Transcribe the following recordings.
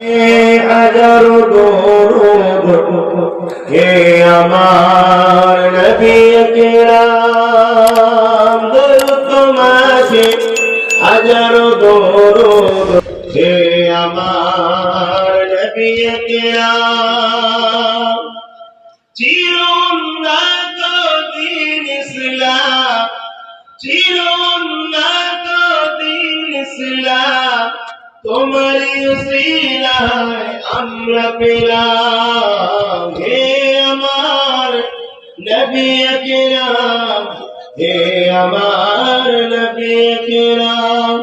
হাজার দরুদ হে আমার নবী কিরাম দরুদ তোমাকে হাজার দরুদ হে আমার নবী কিরাম চিরুন্নত দিন ইসলাম তোমারই আমরা পেলাম। হে আমার নবী হে আমার নবী কিরাম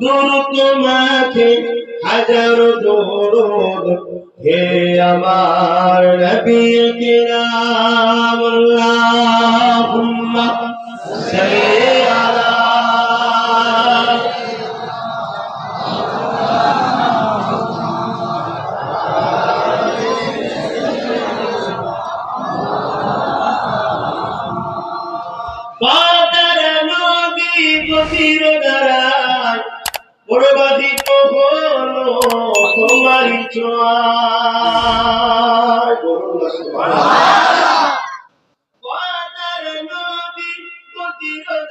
দূর তোমাকে হাজার দরুদ। হে আমার নবী কিরাম আল্লাহুম্মা সাল্লি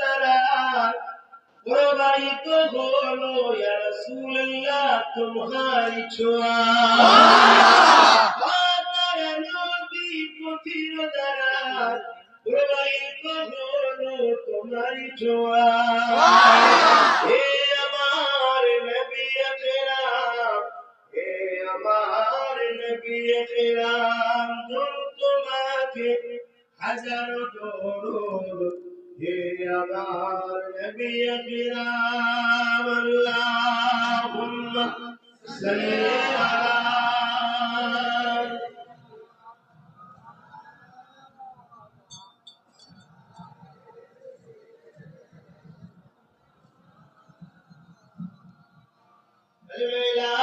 দ্বারায় প্রবাহিত হলো রাসূলুল্লাহ তোমারই ছোঁয়ায় পাতার নদী গভীর দ্বারায় প্রবাহিত হলো তোমারই ছোঁয়ায় নবী আকরাম তোমাকে হাজারো দরুদ হে আমার নবী আকরাম আল্লাহুম্মা সাল্লি আলা لا